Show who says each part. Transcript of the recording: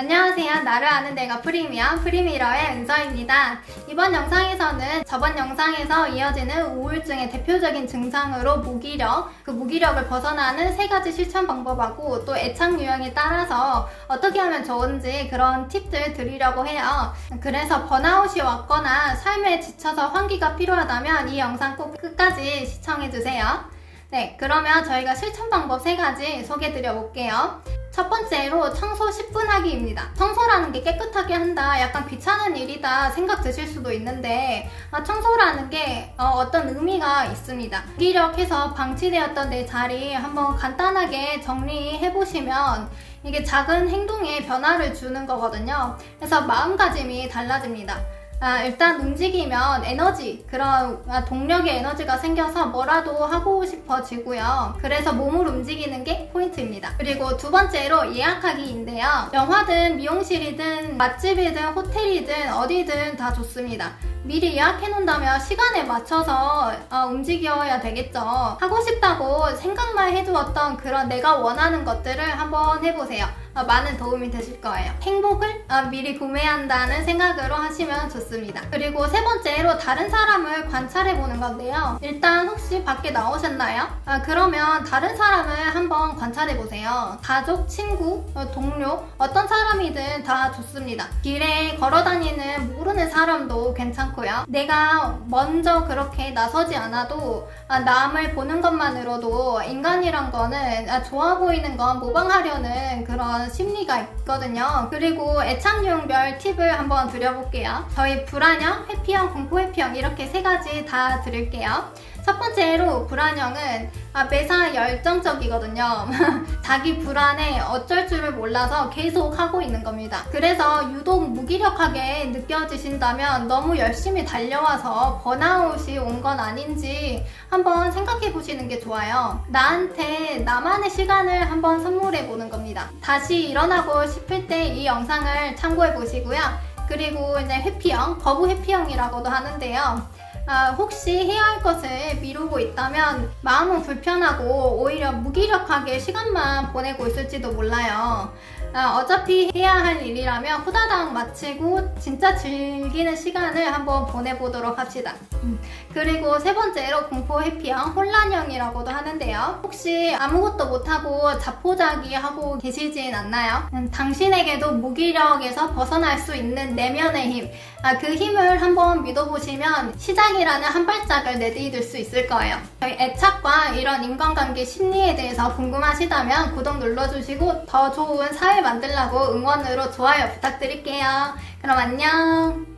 Speaker 1: 안녕하세요. 나를 아는 내가 프리미엄 프리미러의 은서입니다. 이번 영상에서는 저번 영상에서 이어지는 우울증의 대표적인 증상으로 무기력, 그 무기력을 벗어나는 세 가지 실천 방법하고 또 애착 유형에 따라서 어떻게 하면 좋은지 그런 팁들 드리려고 해요. 그래서 번아웃이 왔거나 삶에 지쳐서 환기가 필요하다면 이 영상 꼭 끝까지 시청해주세요. 네, 그러면 저희가 실천 방법 세 가지 소개해 드려 볼게요. 첫 번째로 청소 10분 하기입니다. 청소라는 게 깨끗하게 한다, 약간 귀찮은 일이다 생각 드실 수도 있는데 아, 청소라는 게 어, 떤 의미가 있습니다. 무기력해서 방치되었던 내 자리 한번 간단하게 정리해 보시면 이게 작은 행동에 변화를 주는 거거든요. 그래서 마음가짐이 달라집니다. 아, 일단 움직이면 에너지, 그런 아, 동력의 에너지가 생겨서 뭐라도 하고 싶어지고요. 그래서 몸을 움직이는 게 포인트입니다. 그리고 두 번째로 예약하기인데요. 영화든 미용실이든 맛집이든 호텔이든 어디든 다 좋습니다. 미리 예약해 놓는다면 시간에 맞춰서 어, 움직여야 되겠죠. 하고 싶다고 생각만 해두었던 그런 내가 원하는 것들을 한번 해보세요. 어, 많은 도움이 되실 거예요. 행복을 어, 미리 구매한다는 생각으로 하시면 좋습니다. 그리고 세 번째로 다른 사람을 관찰해 보는 건데요. 일단 혹시 밖에 나오셨나요? 아, 그러면 다른 사람을 한번 관찰해 보세요. 가족, 친구, 어, 동료, 어떤 사람이든 다 좋습니다. 길에 걸어 다니는 모르는 사람도 괜찮 고요. 내가 먼저 그렇게 나서지 않아도 아, 남을 보는 것만으로도 인간이란 거는 아, 좋아 보이는 건 모방하려는 그런 심리가 있거든요. 그리고 애착용별 팁을 한번 드려볼게요. 저희 불안형, 회피형, 공포회피형 이렇게 세 가지 다 드릴게요. 첫 번째로 불안형은 아, 매사 열정적이거든요. 자기 불안에 어쩔 줄을 몰라서 계속 하고 있는 겁니다. 그래서 유독 무기력하게 느껴지신다면 너무 열심히 달려와서 번아웃이 온 건 아닌지 한번 생각해 보시는 게 좋아요. 나한테 나만의 시간을 한번 선물해 보는 겁니다. 다시 일어나고 싶을 때 이 영상을 참고해 보시고요. 그리고 이제 회피형, 거부 회피형이라고도 하는데요. 아, 혹시 해야 할 것을 미루고 있다면 마음은 불편하고 오히려 무기력하게 시간만 보내고 있을지도 몰라요. 아, 어차피 해야 할 일이라면 후다닥 마치고 진짜 즐기는 시간을 한번 보내보도록 합시다. 음, 그리고 세 번째로 공포 회피형, 혼란형이라고도 하는데요. 혹시 아무것도 못하고 자포자기 하고 계시진 않나요? 음, 당신에게도 무기력에서 벗어날 수 있는 내면의 힘, 아, 그 힘을 한번 믿어보시면 시작이라는 한 발짝을 내디딜 수 있을 거예요. 저희 애착과 이런 인간관계 심리에 대해서 궁금하시다면 구독 눌러주시고 더 좋은 사회 만들라고 응원으로 좋아요 부탁드릴게요. 그럼 안녕!